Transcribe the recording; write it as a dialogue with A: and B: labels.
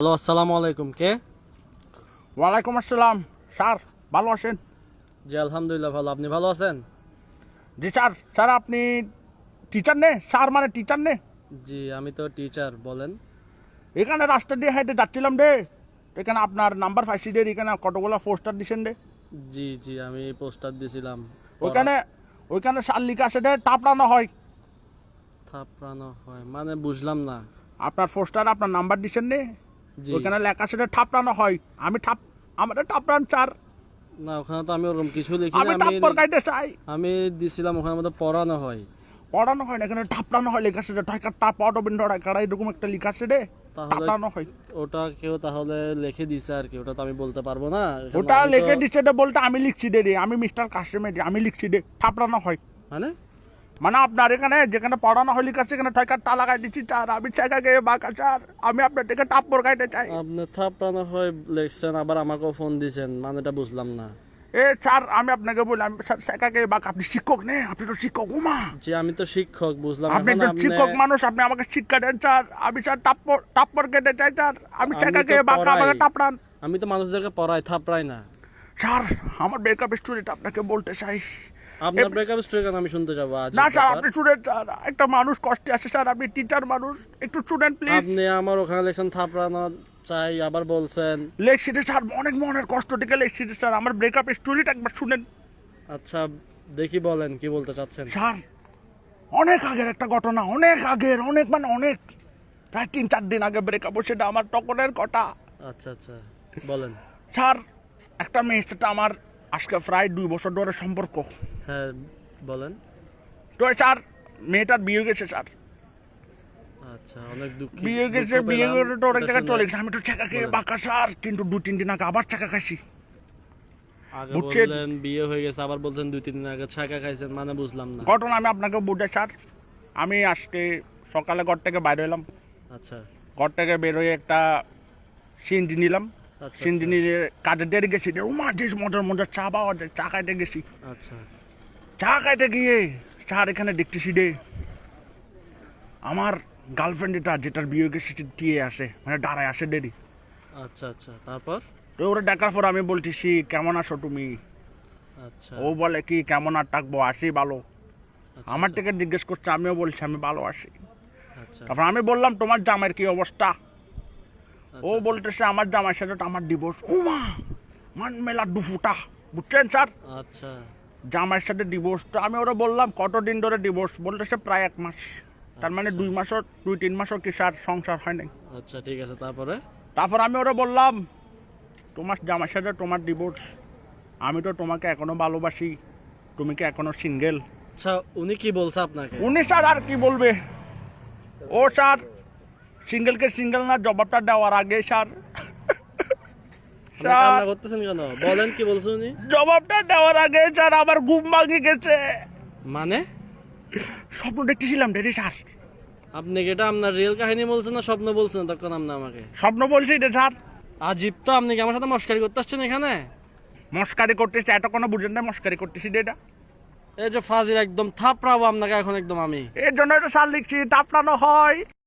A: Hello আসসালামু আলাইকুম কে?
B: ওয়ালাইকুম আসসালাম স্যার ভালো আছেন?
A: জি আলহামদুলিল্লাহ ভালো। আপনি ভালো আছেন?
B: জি স্যার স্যার আপনি টিচার নে? স্যার মানে টিচার নে?
A: জি আমি তো টিচার বলেন।
B: এখানে রাস্তা দিয়ে হাইটে যাচ্ছিলাম রে। এখানে আপনার নাম্বার পাইছি রে এখানে কতগুলো পোস্টার দিছেন রে?
A: জি জি আমি পোস্টার দিছিলাম।
B: ওইখানে ওইখানে সার লিখা আছে রে টাপড়ানো হয়।
A: থাপড়ানো হয় মানে বুঝলাম না।
B: আপনার পোস্টার আপনার নাম্বার দিছেন নে
A: জি।
B: ওইখানে লেখা রে ঠাপড়ানো হয়। আমি ঠাপ আমাদের টাপড়ান চার।
A: না ওখানে তো আমি ওরকম কিছু লিখি
B: আমি টাপ্পর কাইতে চাই।
A: আমি দিছিলাম ওখানে মধ্যে পড়ানো হয়।
B: পড়ানো হয় না এখানে ঠাপড়ানো হয় লেখা রে ঢাকা টাপ অটোবিন্দ কারা এরকম একটা লেখা রে
A: তাহলে
B: হয়।
A: ওটা কেউ তাহলে লিখে দিছে আর কি ওটা তো আমি বলতে পারব না।
B: ওটা লিখে দিচ্ছে রে বলতে আমি লিখছি দে রে। আমি মিস্টার কাস্টমার আমি লিখছি দে ঠাপড়ানো হয়।
A: মানে?
B: মানে আপনার এখানে যেখানে পড়ানো হয় লিখা সেখানে ঠয়কার টা লাগাই দিচ্ছি চার আমি চাকা গিয়ে বাঁকা চার আমি আপনার থেকে টাপ গাইতে চাই।
A: আপনি থাপড়ানো হয় লিখছেন আবার আমাকেও ফোন দিছেন। মানেটা বুঝলাম না।
B: এ স্যার আমি আপনাকে বলি আমি স্যার গিয়ে বাঁকা। আপনি শিক্ষক নে আপনি তো শিক্ষক উমা।
A: জি আমি তো শিক্ষক বুঝলাম।
B: আপনি
A: তো
B: শিক্ষক মানুষ আপনি আমাকে শিক্ষা দেন স্যার। আমি স্যার টাপ্পর টাপ্পর কেটে চাই স্যার। আমি
A: তো
B: গিয়ে বাঁকা আমাকে। টাপড়ান
A: আমি তো মানুষদেরকে পড়াই থাপড়াই না।
B: স্যার আমার ব্রেকআপ স্টোরিটা আপনাকে বলতে চাই।
A: আপনার ব্রেকআপ স্টোরি কেন আমি শুনতে যাব আজ
B: না স্যার আপনি স্টুডেন্ট একটা মানুষ কষ্টে আছে স্যার আপনি টিচার মানুষ একটু স্টুডেন্ট প্লিজ
A: আপনি আমার ওখানে লেখছেন থাপড়ানো চাই আবার বলছেন।
B: লেখছিতে স্যার অনেক মনের কষ্ট থেকে লেখছিতে স্যার আমার ব্রেকআপ স্টোরিটা একবার শুনেন।
A: আচ্ছা দেখি বলেন কি বলতে চাচ্ছেন?
B: স্যার অনেক আগের একটা ঘটনা অনেক আগের অনেক মানে অনেক প্রায় তিন চার দিন আগে ব্রেকআপ সেটা আমার তখনের কটা
A: আচ্ছা আচ্ছা বলেন।
B: স্যার একটা মেয়ের সাথে আমার আজকে প্রায় দুই বছর ধরে সম্পর্ক।
A: হ্যাঁ বলেন।
B: তো স্যার মেয়েটার বিয়ে গেছে স্যার।
A: আচ্ছা অনেক দুঃখ।
B: বিয়ে গেছে বিয়ে করে তো অনেক জায়গায় চলে গেছে। আমি তো চাকা খেয়ে বাঁকা স্যার কিন্তু দু তিন দিন আগে আবার চাকা খাইছি।
A: আগে
B: বুঝছেন?
A: বললেন বিয়ে হয়ে গেছে আবার দুই তিন দিন আগে ছাকা খাইছেন মানে বুঝলাম না।
B: ঘটনা আমি আপনাকে স্যার। আমি আজকে সকালে ঘর থেকে বাইরে এলাম
A: আচ্ছা।
B: ঘর থেকে বেরোয় একটা সিনজি নিলাম।
A: আচ্ছা
B: সিনজি নিয়ে দেরি গেছি রে উমা দিস মজার মজার চা পাওয়া যায় চা খাইতে গেছি।
A: আচ্ছা।
B: চা খাইতে গিয়ে চার এখানে দেখতেছি রে আমার গার্লফ্রেন্ড এটা যেটার বিয়ে গেছে দিয়ে আসে মানে দাঁড়ায় আসে দেরি।
A: আচ্ছা আচ্ছা তারপর?
B: তো ওরা দেখার পর আমি বলতেছি কেমন আছো তুমি?
A: আচ্ছা।
B: ও বলে কি কেমন আর থাকব? আসি ভালো।
A: আচ্ছা,
B: আমার থেকে জিজ্ঞেস করছে আমিও বলছি আমি ভালো আছি।
A: আচ্ছা।
B: তারপর আমি বললাম তোমার জামাইয়ের কি অবস্থা? ও
A: আচ্ছা,
B: বলতেছে আমার জামাই সাথে তো আমার ডিভোর্স ও মা মান মেলা দুফুটা। বুঝছেন স্যার?
A: আচ্ছা।
B: জামাইয়ের সাথে ডিভোর্স তো আমি ওরা বললাম কতদিন ধরে ডিভোর্স বলতেছে প্রায় এক মাস। তার মানে দুই মাসও দুই তিন মাসও কি স্যার সংসার হয় নাই?
A: আচ্ছা ঠিক আছে তারপরে?
B: তারপর আমি ওরা বললাম তোমার জামাইয়ের সাথে তোমার ডিভোর্স আমি তো তোমাকে এখনও ভালোবাসি। তুমি কি এখনও সিঙ্গেল
A: আচ্ছা উনি কি বলছে আপনাকে?
B: উনি স্যার আর কি বলবে? ও স্যার সিঙ্গেলকে সিঙ্গেল না জবাবটা দেওয়ার আগে স্যার।
A: করতেছেন কেন? বলেন কি বলছে
B: জবাবটা দেওয়ার আগে স্যার আমার ঘুম ভাঙে গেছে।
A: মানে?
B: স্বপ্ন দেখতেছিলাম রে স্যার।
A: আপনি কি এটা আপনার রিয়েল কাহিনী বলছেন না স্বপ্ন বলছেন তখন আপনি আমাকে?
B: স্বপ্ন বলছি রে স্যার।
A: আজীব তো আপনি কি আমার সাথে মস্কারি করতে আসছেন এখানে?
B: মস্কারি করতেছি এত কোনো বুঝেন না মস্কারি করতেছি এটা।
A: এই যে ফাজিল একদম থাপড়াবো আপনাকে এখন একদম আমি।
B: এর জন্য এটা স্যার লিখছি টাপটানো হয়।